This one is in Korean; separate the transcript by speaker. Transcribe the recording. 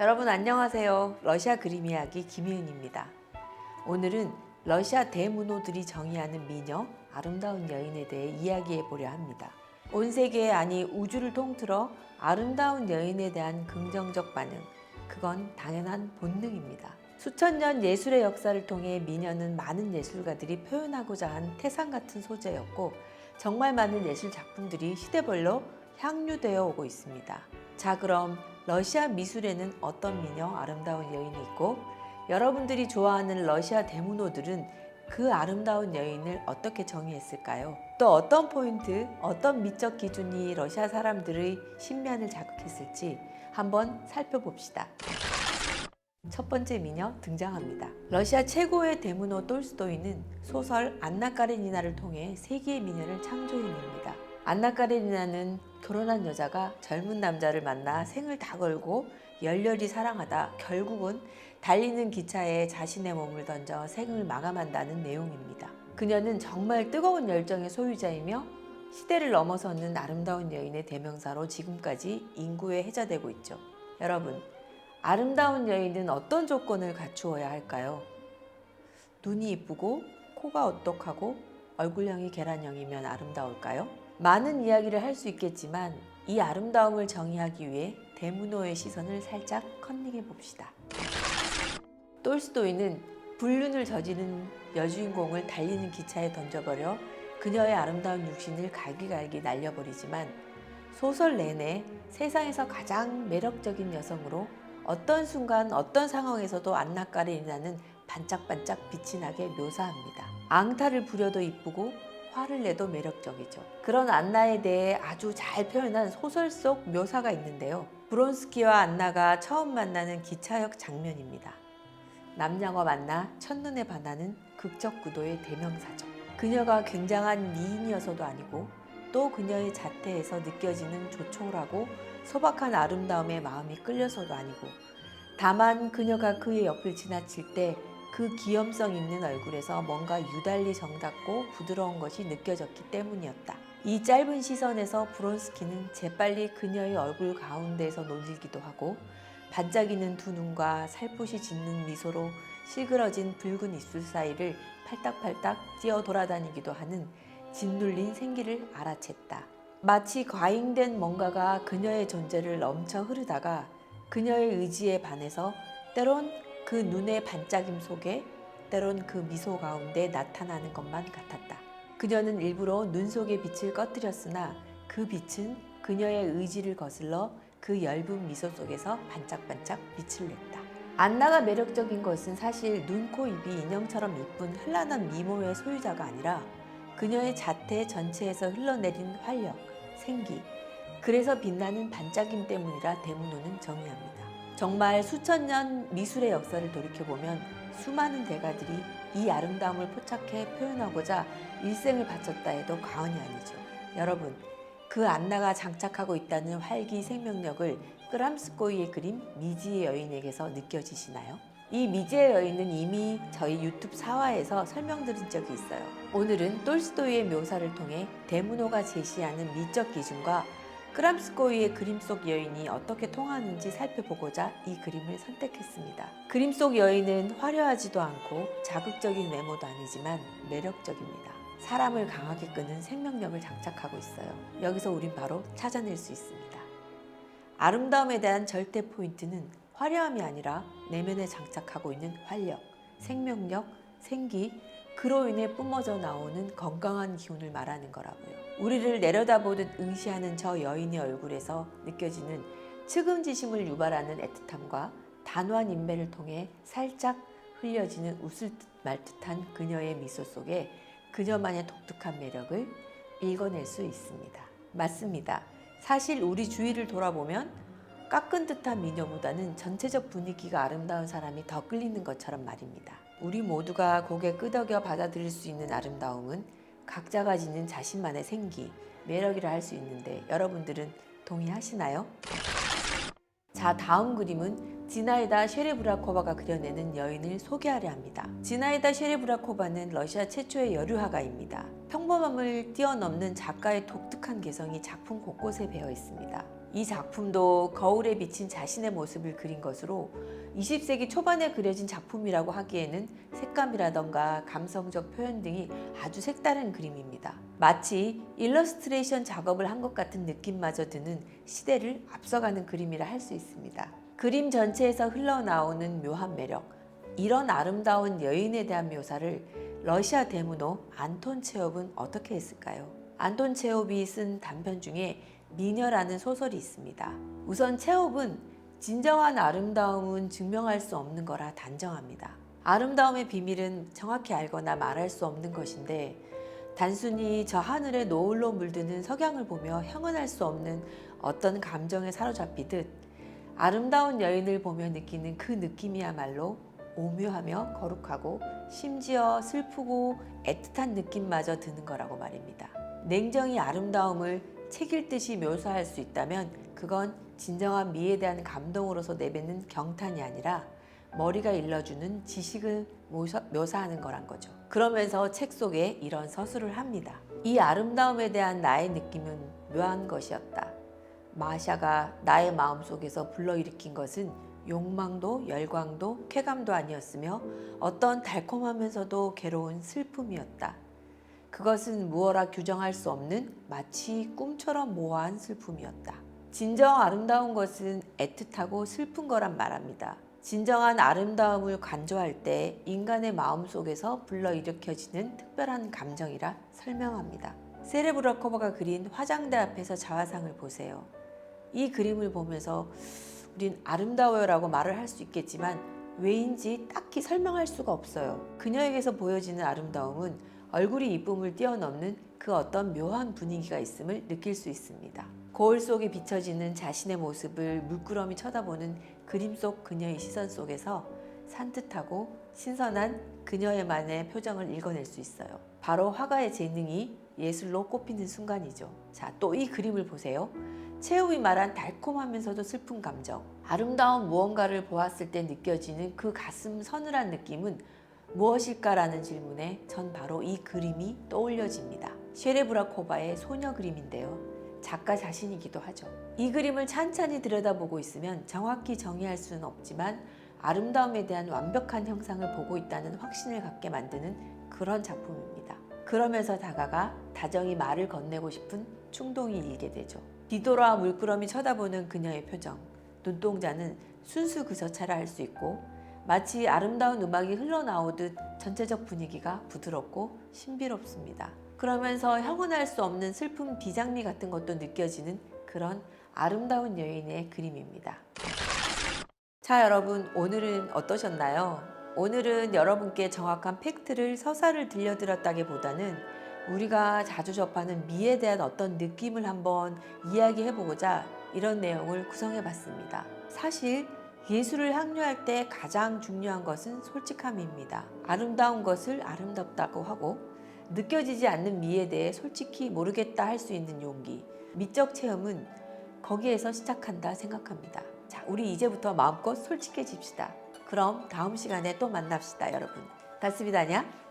Speaker 1: 여러분 안녕하세요. 러시아 그림 이야기 김희은입니다. 오늘은 러시아 대문호들이 정의하는 미녀 아름다운 여인에 대해 이야기해 보려 합니다. 온 세계 아니 우주를 통틀어 아름다운 여인에 대한 긍정적 반응 그건 당연한 본능입니다. 수천 년 예술의 역사를 통해 미녀는 많은 예술가들이 표현하고자 한 태산 같은 소재였고 정말 많은 예술 작품들이 시대별로 향유되어 오고 있습니다. 자, 그럼 러시아 미술에는 어떤 미녀, 아름다운 여인이 있고 여러분들이 좋아하는 러시아 대문호들은 그 아름다운 여인을 어떻게 정의했을까요? 또 어떤 포인트, 어떤 미적 기준이 러시아 사람들의 신면을 자극했을지 한번 살펴봅시다. 첫 번째 미녀 등장합니다. 러시아 최고의 대문호 톨스토이는 소설 안나 까레니나를 통해 세계의 미녀를 창조해냅니다. 안나 까레니나는 결혼한 여자가 젊은 남자를 만나 생을 다 걸고 열렬히 사랑하다 결국은 달리는 기차에 자신의 몸을 던져 생을 마감한다는 내용입니다. 그녀는 정말 뜨거운 열정의 소유자이며 시대를 넘어서는 아름다운 여인의 대명사로 지금까지 인구에 해자되고 있죠. 여러분, 아름다운 여인은 어떤 조건을 갖추어야 할까요? 눈이 이쁘고 코가 오똑하고 얼굴형이 계란형이면 아름다울까요? 많은 이야기를 할 수 있겠지만 이 아름다움을 정의하기 위해 대문호의 시선을 살짝 컨닝해 봅시다. 톨스토이는 불륜을 저지른 여주인공을 달리는 기차에 던져버려 그녀의 아름다운 육신을 갈기갈기 날려버리지만 소설 내내 세상에서 가장 매력적인 여성으로 어떤 순간 어떤 상황에서도 안나까레니나는 반짝반짝 빛이 나게 묘사합니다. 앙탈을 부려도 이쁘고 화를 내도 매력적이죠. 그런 안나에 대해 아주 잘 표현한 소설 속 묘사가 있는데요. 브론스키와 안나가 처음 만나는 기차역 장면입니다. 남녀가 만나 첫눈에 반하는 극적 구도의 대명사죠. 그녀가 굉장한 미인이어서도 아니고 또 그녀의 자태에서 느껴지는 조촐하고 소박한 아름다움에 마음이 끌려서도 아니고 다만 그녀가 그의 옆을 지나칠 때 그 귀염성 있는 얼굴에서 뭔가 유달리 정답고 부드러운 것이 느껴졌기 때문이었다. 이 짧은 시선에서 브론스키는 재빨리 그녀의 얼굴 가운데에서 놀리기도 하고 반짝이는 두 눈과 살포시 짓는 미소로 실그러진 붉은 입술 사이를 팔딱팔딱 뛰어 돌아다니기도 하는 짓눌린 생기를 알아챘다. 마치 과잉된 뭔가가 그녀의 존재를 넘쳐 흐르다가 그녀의 의지에 반해서 때론 그 눈의 반짝임 속에 때론 그 미소 가운데 나타나는 것만 같았다. 그녀는 일부러 눈 속의 빛을 꺼뜨렸으나 그 빛은 그녀의 의지를 거슬러 그 엷은 미소 속에서 반짝반짝 빛을 냈다. 안나가 매력적인 것은 사실 눈, 코, 입이 인형처럼 이쁜 현란한 미모의 소유자가 아니라 그녀의 자태 전체에서 흘러내린 활력, 생기, 그래서 빛나는 반짝임 때문이라 대문호는 정의합니다. 정말 수천 년 미술의 역사를 돌이켜보면 수많은 대가들이 이 아름다움을 포착해 표현하고자 일생을 바쳤다 해도 과언이 아니죠. 여러분, 그 안나가 장착하고 있다는 활기 생명력을 끄람스코이의 그림 미지의 여인에게서 느껴지시나요? 이 미지의 여인은 이미 저희 유튜브 4화에서 설명드린 적이 있어요. 오늘은 톨스토이의 묘사를 통해 대문호가 제시하는 미적 기준과 크람스코이의 그림 속 여인이 어떻게 통하는지 살펴보고자 이 그림을 선택했습니다. 그림 속 여인은 화려하지도 않고 자극적인 외모도 아니지만 매력적입니다. 사람을 강하게 끄는 생명력을 장착하고 있어요. 여기서 우린 바로 찾아낼 수 있습니다. 아름다움에 대한 절대 포인트는 화려함이 아니라 내면에 장착하고 있는 활력, 생명력, 생기, 그로 인해 뿜어져 나오는 건강한 기운을 말하는 거라고요. 우리를 내려다보듯 응시하는 저 여인의 얼굴에서 느껴지는 측은지심을 유발하는 애틋함과 단호한 인매를 통해 살짝 흘려지는 웃을 듯 말 듯한 그녀의 미소 속에 그녀만의 독특한 매력을 읽어낼 수 있습니다. 맞습니다. 사실 우리 주위를 돌아보면 깎은 듯한 미녀보다는 전체적 분위기가 아름다운 사람이 더 끌리는 것처럼 말입니다. 우리 모두가 고개 끄덕여 받아들일 수 있는 아름다움은 각자가 지닌 자신만의 생기, 매력이라 할 수 있는데 여러분들은 동의하시나요? 자, 다음 그림은 지나이다 쉐레브라코바가 그려내는 여인을 소개하려 합니다. 지나이다 쉐레브라코바는 러시아 최초의 여류화가입니다. 평범함을 뛰어넘는 작가의 독특한 개성이 작품 곳곳에 배어 있습니다. 이 작품도 거울에 비친 자신의 모습을 그린 것으로 20세기 초반에 그려진 작품이라고 하기에는 색감이라던가 감성적 표현 등이 아주 색다른 그림입니다. 마치 일러스트레이션 작업을 한 것 같은 느낌마저 드는 시대를 앞서가는 그림이라 할 수 있습니다. 그림 전체에서 흘러나오는 묘한 매력, 이런 아름다운 여인에 대한 묘사를 러시아 대문호 안톤 체홉은 어떻게 했을까요? 안톤 체홉이 쓴 단편 중에 미녀라는 소설이 있습니다. 우선 체홉은 진정한 아름다움은 증명할 수 없는 거라 단정합니다. 아름다움의 비밀은 정확히 알거나 말할 수 없는 것인데 단순히 저 하늘에 노을로 물드는 석양을 보며 형언할 수 없는 어떤 감정에 사로잡히듯 아름다운 여인을 보며 느끼는 그 느낌이야말로 오묘하며 거룩하고 심지어 슬프고 애틋한 느낌마저 드는 거라고 말입니다. 냉정히 아름다움을 책 읽듯이 묘사할 수 있다면 그건 진정한 미에 대한 감동으로서 내뱉는 경탄이 아니라 머리가 일러주는 지식을 묘사- 묘사 하는 거란 거죠. 그러면서 책 속에 이런 서술을 합니다. 이 아름다움에 대한 나의 느낌은 묘한 것이었다. 마샤가 나의 마음 속에서 불러일으킨 것은 욕망도 열광도 쾌감도 아니었으며 어떤 달콤하면서도 괴로운 슬픔이었다. 그것은 무어라 규정할 수 없는 마치 꿈처럼 모호한 슬픔이었다. 진정 아름다운 것은 애틋하고 슬픈 거란 말합니다. 진정한 아름다움을 간조할 때 인간의 마음 속에서 불러일으켜지는 특별한 감정이라 설명합니다. 세레브라코바가 그린 화장대 앞에서 자화상을 보세요. 이 그림을 보면서 우린 아름다워요라고 말을 할 수 있겠지만 왜인지 딱히 설명할 수가 없어요. 그녀에게서 보여지는 아름다움은 얼굴이 이쁨을 뛰어넘는 그 어떤 묘한 분위기가 있음을 느낄 수 있습니다. 거울 속에 비춰지는 자신의 모습을 물끄러미 쳐다보는 그림 속 그녀의 시선 속에서 산뜻하고 신선한 그녀의만의 표정을 읽어낼 수 있어요. 바로 화가의 재능이 예술로 꼽히는 순간이죠. 자, 또 이 그림을 보세요. 체우이 말한 달콤하면서도 슬픈 감정. 아름다운 무언가를 보았을 때 느껴지는 그 가슴 서늘한 느낌은 무엇일까라는 질문에 전 바로 이 그림이 떠올려집니다. 쉐레브라코바의 소녀 그림인데요. 작가 자신이기도 하죠. 이 그림을 찬찬히 들여다보고 있으면 정확히 정의할 수는 없지만 아름다움에 대한 완벽한 형상을 보고 있다는 확신을 갖게 만드는 그런 작품입니다. 그러면서 다가가 다정히 말을 건네고 싶은 충동이 일게 되죠. 뒤돌아 물끄러미 쳐다보는 그녀의 표정. 눈동자는 순수 그 저차라 할 수 있고 마치 아름다운 음악이 흘러나오듯 전체적 분위기가 부드럽고 신비롭습니다. 그러면서 형언할 수 없는 슬픔 비장미 같은 것도 느껴지는 그런 아름다운 여인의 그림입니다. 자, 여러분, 오늘은 어떠셨나요? 오늘은 여러분께 정확한 팩트를 서사를 들려드렸다기보다는 우리가 자주 접하는 미에 대한 어떤 느낌을 한번 이야기해 보고자 이런 내용을 구성해 봤습니다. 사실 예술을 향유할 때 가장 중요한 것은 솔직함입니다. 아름다운 것을 아름답다고 하고 느껴지지 않는 미에 대해 솔직히 모르겠다 할 수 있는 용기. 미적 체험은 거기에서 시작한다 생각합니다. 자, 우리 이제부터 마음껏 솔직해집시다. 그럼 다음 시간에 또 만납시다, 여러분. 다스비다냐?